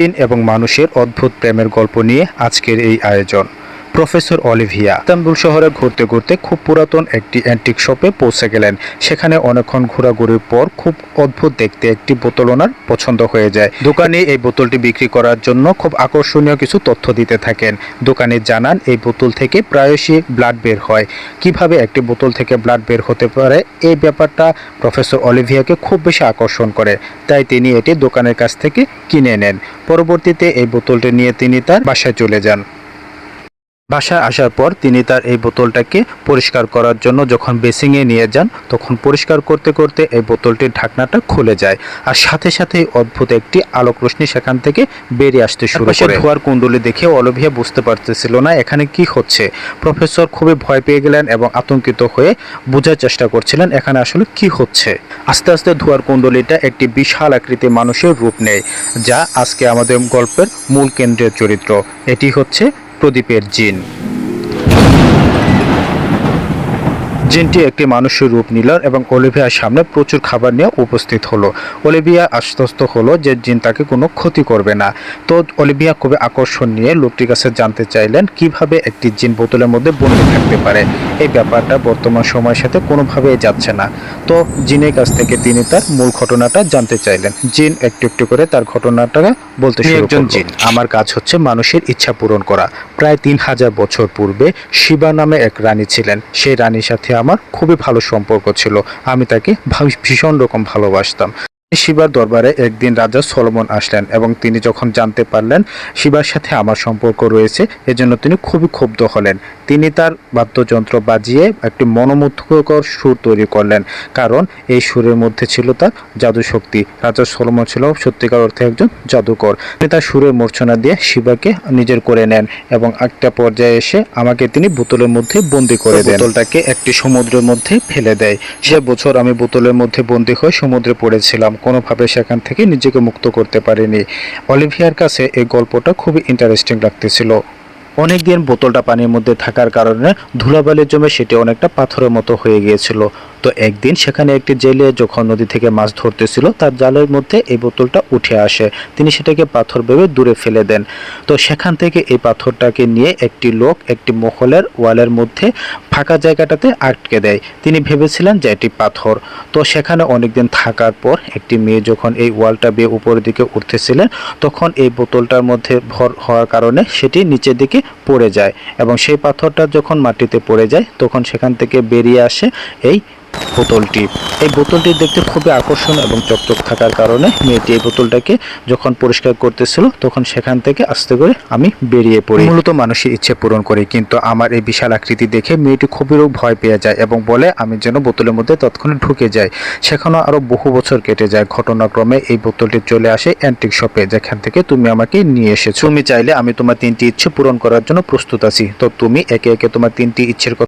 চীন এবং মানুষের অদ্ভুত প্রেমের গল্প নিয়ে আজকের এই আয়োজন। প্রফেসর অলিভিয়া ইস্তাম্বুল শহরে ঘুরতে ঘুরতে খুব পুরাতন একটি অ্যান্টিক শপে পৌঁছে গেলেন। সেখানে অনেকক্ষণ ঘোরাঘুরির পর খুব অদ্ভুত দেখতে একটি বোতল ওনার পছন্দ হয়ে যায়। দোকানে এই বোতলটি বিক্রি করার জন্য খুব আকর্ষণীয় কিছু তথ্য দিতে থাকেন। দোকানে জানান, এই বোতল থেকে প্রায়শই ব্লাড বের হয়। কীভাবে একটি বোতল থেকে ব্লাড বের হতে পারে? এই ব্যাপারটা প্রফেসর অলিভিয়াকে খুব বেশি আকর্ষণ করে। তাই তিনি এটি দোকানের কাছ থেকে কিনে নেন। পরবর্তীতে এই বোতলটি নিয়ে তিনি তার বাসায় চলে যান। বাসায় আসার পর তিনি তার এই বোতলটাকে পরিষ্কার করার জন্য যখন বেসিংয়ে নিয়ে যান তখন পরিষ্কার করতে করতে এই বোতলটির ঢাকনাটা খুলে যায় আর সাথে সাথে অদ্ভুত একটি আলোক রশ্মি সেখান থেকে বেরিয়ে আসতে শুরু করে। ধোয়ার কুণ্ডলি দেখে অলোভিয়া বুঝতে পারতেছিল না এখানে কি হচ্ছে। প্রফেসর খুবই ভয় পেয়ে গেলেন এবং আতঙ্কিত হয়ে বোঝার চেষ্টা করছিলেন এখানে আসলে কি হচ্ছে। আস্তে আস্তে ধোয়ার কুণ্ডলিটা একটি বিশাল আকৃতির মানুষের রূপ নেয় যা আজকে আমাদের গল্পের মূল কেন্দ্রের চরিত্র। এটি হচ্ছে প্রদীপের জিন। জিনটি একটি মানুষের রূপ নিল এবং অলিভিয়ার সামনে প্রচুর খাবার নিয়ে উপস্থিত হলো। অলিভিয়া আশ্বস্ত হলো যে জিন তাকে কোনো ক্ষতি করবে না। তো অলিভিয়া খুবই আকর্ষণ নিয়ে লোকটির কাছে জানতে চাইলেন কীভাবে একটি জিন বোতলের মধ্যে বন্দি থাকতে পারে। এই ব্যাপারটা বর্তমান সময়ের সাথে কোনোভাবেই যাচ্ছে না। তো জিনের কাছ থেকে তিনি তার মূল ঘটনাটা জানতে চাইলেন। জিন একটু একটু করে তার ঘটনাটা বলতে শুরু একজন জিন। আমার কাজ হচ্ছে মানুষের ইচ্ছা পূরণ করা। প্রায় তিন হাজার বছর পূর্বে শিবা নামে এক রানী ছিলেন। সেই রানীর সাথে আমার খুবই ভালো সম্পর্ক ছিল। আমি তাকে ভীষণ রকম ভালোবাসতাম। শিবার দরবারে একদিন রাজা সলোমন আসলেন এবং তিনি যখন জানতে পারলেন শিবার সাথে আমার সম্পর্ক রয়েছে, এজন্য তিনি খুবই ক্ষুব্ধ হলেন। তিনি তার বাদ্যযন্ত্র বাজিয়ে একটি মনোমুগ্ধকর সুর তৈরি করলেন, কারণ এই সুরের মধ্যে ছিল তার জাদু শক্তি। রাজা সলোমন ছিল সত্যিকার অর্থে একজন জাদুকর। তিনি তার সুরের মূর্ছনা দিয়ে শিবাকে নিজের করে নেন এবং একটা পর্যায়ে এসে আমাকে তিনি বোতলের মধ্যে বন্দি করে দেন। বোতলটাকে একটি সমুদ্রের মধ্যে ফেলে দেয়। সে বছর আমি বোতলের মধ্যে বন্দি হয়ে সমুদ্রে পড়েছিলাম। কোনোভাবে সেখান থেকে নিজেকে মুক্ত করতে পারেনি। অলিভিয়ার কাছে এই গল্পটা খুবই ইন্টারেস্টিং লাগতেছিল। অনেকদিন বোতলটা পানির মধ্যে থাকার কারণে ধুলাবালির জমে সেটি অনেকটা পাথরের মতো হয়ে গিয়েছিল। তো একদিন সেখানে একটি জেলে যখন নদী থেকে মাছ ধরতেছিল, তার জালের মধ্যে এই বোতলটা উঠে আসে। তিনি সেটাকে পাথর ভেবে দূরে ফেলে দেন। তো সেখান থেকে এই পাথরটাকে নিয়ে একটি লোক একটি মহলের ওয়ালের মধ্যে ফাঁকা জায়গাটাতে আটকে দেয়। তিনি ভেবেছিলেন যে এটি পাথর। তো সেখানে অনেকদিন থাকার পর একটি মেয়ে যখন এই ওয়ালটা বেয়ে উপরের দিকে উঠতেছিলেন, তখন এই বোতলটার মধ্যে ভর হওয়ার কারণে সেটি নিচের দিকে পড়ে যায় এবং সেই পাথরটা যখন মাটিতে পড়ে যায়, তখন সেখান থেকে বেরিয়ে আসে এই বোতলটি। এই বোতলটি দেখতে খুবই আকর্ষণ এবং চকচক থাকার কারণে মেয়েটি এই বোতলটাকে যখন পরিষ্কার করতেছিল, তখন সেখান থেকে আস্তে করে আমি বেরিয়ে পড়ি। মূলত মানুষের ইচ্ছে পূরণ করি, কিন্তু আমার এই বিশাল আকৃতি দেখে মেয়েটি খুবই ভয় পেয়ে যায় এবং বলে, আমি যেন বোতলের মধ্যে তৎক্ষণাৎ ঢুকে যাই। সেখানেও আরও বহু বছর কেটে যায়। ঘটনাক্রমে এই বোতলটি চলে আসে অ্যান্টিক শপে যেখান থেকে তুমি আমাকে নিয়ে এসেছ। তুমি চাইলে আমি তোমার তিনটি ইচ্ছে পূরণ করার জন্য প্রস্তুত আছি। তো তুমি একে একে তোমার তিনটি ইচ্ছের কথা